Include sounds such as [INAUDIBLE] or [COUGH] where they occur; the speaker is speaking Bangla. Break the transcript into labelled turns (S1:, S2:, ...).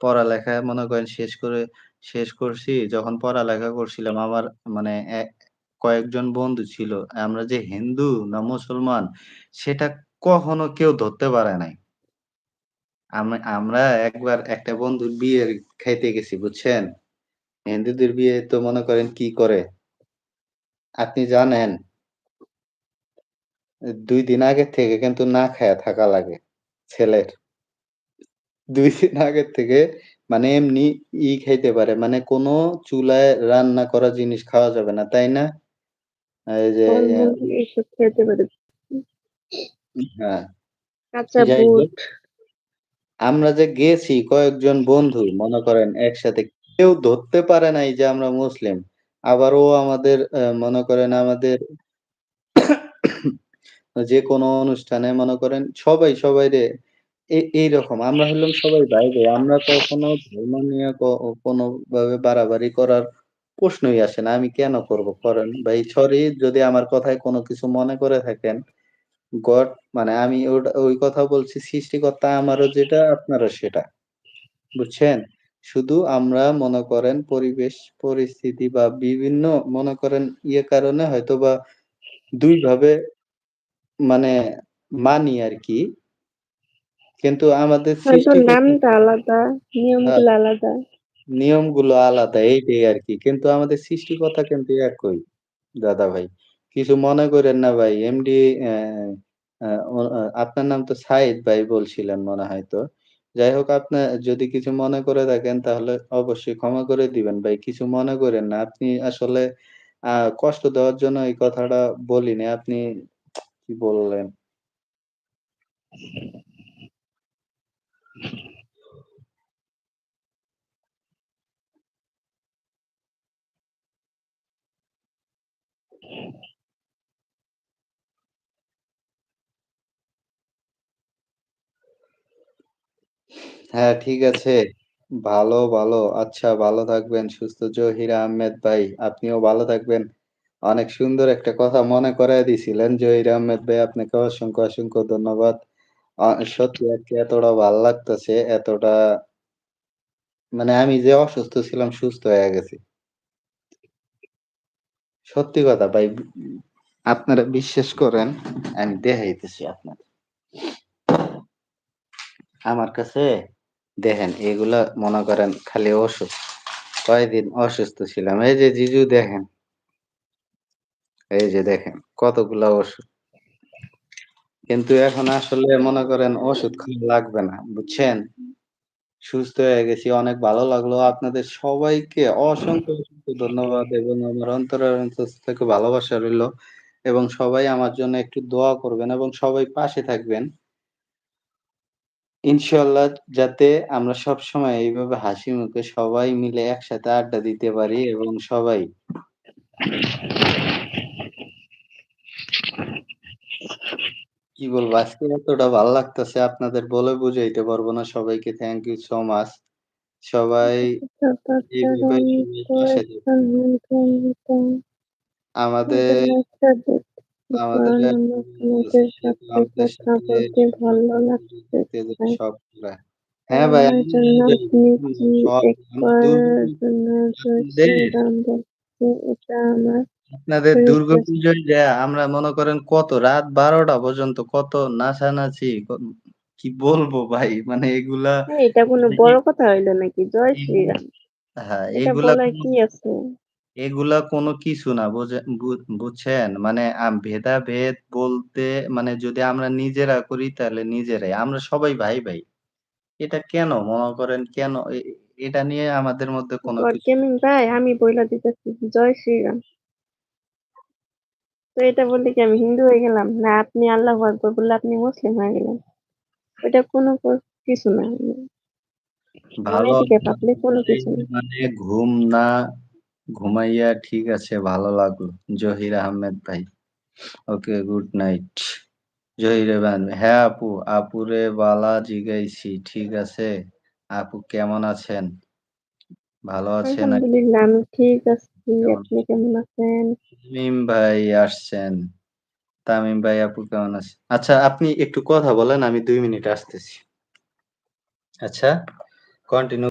S1: পড়ালেখা মনে করেন শেষ করে, শেষ করছি। যখন পড়ালেখা করছিলাম, আমার মানে কয়েকজন বন্ধু ছিল। আমরা যে হিন্দু না মুসলমান, সেটা কখনো কেউ ধরতে পারে নাই। আমরা একবার একটা বন্ধুর বিয়ের খাইতে গেছি, বুঝছেন? হিন্দুদের বিয়ে তো মনে করেন কি করে? আপনি জানেন? দুই দিন আগের থেকে কিন্তু না খায়া থাকা লাগে, ছেলের। ২ দিন আগের থেকে মানে এমনি ই খাইতে পারে। মানে কোন চুলায় রান্না করা জিনিস খাওয়া যাবে না, তাই না? এই যে
S2: ফলমূল এসব খেতে পারে।
S1: হ্যাঁ।
S2: কাঁচা
S1: যাই হোক
S2: বুট।
S1: আমরা যে গেছি কয়েকজন বন্ধু মনে করেন একসাথে কেউ ধরতে পারে নাই যে আমরা মুসলিম। আবার ও আমাদের আ মনে করেন আমাদের [COUGHS] যেকোনো অনুষ্ঠানে মনে করেন সবাই সবাইরে এ এইরকম আমরা হইলাম সবাই ভাই, ভাই। আমরা কখনো ধর্ম নিয়ে ক কোনোভাবে বাড়াবাড়ি করার প্রশ্নই আসে না। আমি কেন করব? করেন। ভাই সরি যদি আমার কথায় কোনো কিছু মনে করে থাকেন। গড মানে আমি ওই কথা বলছি সৃষ্টিকর্তা আমারও যেটা আপনারও সেটা। বুঝছেন? শুধু আমরা মনে করেন পরিবেশ পরিস্থিতি বা বিভিন্ন মনে করেন ইয়ে কারণে হয়তোবা ২ ভাবে মানে মানি আরকি। কিন্তু আমাদের
S2: নামটা আলাদা,
S1: হ্যাঁ।
S2: নিয়মগুলো আলাদা।
S1: নিয়মগুলো আলাদা এইটাই আরকি। কিন্তু আমাদের সৃষ্টিকর্তা কিন্তু একই দাদা ভাই। কিছু মনে করেন না ভাই। এমডি আপনার নাম তো সাইদ ভাই বলছিলেন মনে হয় তো। যাই হোক আপনে যদি কিছু মনে করে থাকেন তাহলে অবশ্যই ক্ষমা করে দিবেন ভাই। কিছু মনে করেন না। আপনি আসলে কষ্ট দেওয়ার জন্য এই কথাটা বলিনি। আপনি কি বললেন? হ্যাঁ, ঠিক আছে। ভালো, ভালো। আচ্ছা ভালো থাকবেন সুস্থ জহির আহমেদ ভাই। আপনিও ভালো থাকবেন। অনেক সুন্দর একটা কথা মনে করাই দিছিলেন জহির আহমেদ ভাই। আপনাকে অসংখ্য, অসংখ্য ধন্যবাদ। সত্যি আজকে এতটা ভালো লাগতেছে, এতটা মানে আমি যে অসুস্থ ছিলাম সুস্থ হয়ে গেছি। সত্যি কথা ভাই। আপনারা বিশ্বাস করেন আমি দেখাইতেছি আপনারে। আমার কাছে দেখেন এগুলা মনে করেন খালি ওষুধ। কয়দিন অসুস্থ ছিলাম। এই যে জিজু দেখেন। এই যে দেখেন কতগুলা ওষুধ। কিন্তু এখন আসলে মনে করেন ওষুধ খাওয়া লাগবে না। বুঝছেন? সুস্থ হয়ে গেছি। অনেক ভালো লাগল। আপনাদের সবাইকে অসংখ্য, অসংখ্য ধন্যবাদ এবং আমার অন্তরের অন্তঃ থেকে ভালোবাসা রইল। এবং সবাই আমার জন্য একটু দোয়া করবেন এবং সবাই পাশে থাকবেন। ইনশাআল্লাহ যাতে আমরা সবসময় এইভাবে হাসি মুখে সবাই মিলে একসাথে আড্ডা দিতে পারি এবং সবাই কি বলব? আজকে এতটা ভালো লাগতেছে আপনাদের বলে বুঝাইতে পারব না। সবাইকে থ্যাংক ইউ সো মাচ। সবাই। আমাদের আমাদের
S2: আপনাদের সাথে ভালো।
S1: সবগুলা হ্যাঁ ভাই
S2: জন্য
S1: আপনাদের
S2: শ্রীরাম এটা আমার
S1: আপনাদের
S2: রিকোয়েস্ট।
S1: দুর্গাপূজায় যা আমরা মনে করেন কত রাত ১২টা পর্যন্ত কত নাচানাচি ক কি বলব ভাই? মানে এগুলা
S2: এটা কোনো বড় কথা হইল নাকি? জয় শ্রীরাম।
S1: হ্যাঁ, এগুলা
S2: কি আছে?
S1: এগুলা কোনো কিছু না বুঝে বু বুঝছেন? মানে আ ভেদাভেদ বলতে মানে যদি আমরা নিজেরা করি তাহলে নিজেরাই। আমরা সবাই ভাই, ভাই। এটা কেন মনে করেন কেন এ এটা নিয়ে আমাদের মধ্যে কোনো কিছু
S2: ভাই আমি বইলা দিতেছি জয় শ্রীরাম। তো এটা বললে কি আমি হিন্দু হয়ে গেলাম? না আপনি আল্লাহু আকবার বললে আপনি মুসলিম হয়ে গেলেন। এটা কোনো ক কিছু না।
S1: ভালো
S2: পাবলিক কোনো কিছু না।
S1: মানে ঘুম না ঘুমাইয়া ঠিক আছে ভালো লাগল। জহির আহমেদ ভাই। Okay good night. জহির হ্যাঁ আপু, আপুরে বালা জিগাইছি। ঠিক আছে। আপু কেমন আছেন? ভালো আছেন
S2: আলহামদুলিল্লাহ আমি ঠিক আছি। আপনি কেমন আছেন?
S1: তামিম ভাই আসছেন। তামিম ভাই আপু কেমন আছেন? আচ্ছা আপনি একটু কথা বলেন আমি দুই মিনিট আসতেছি। আচ্ছা কন্টিনিউ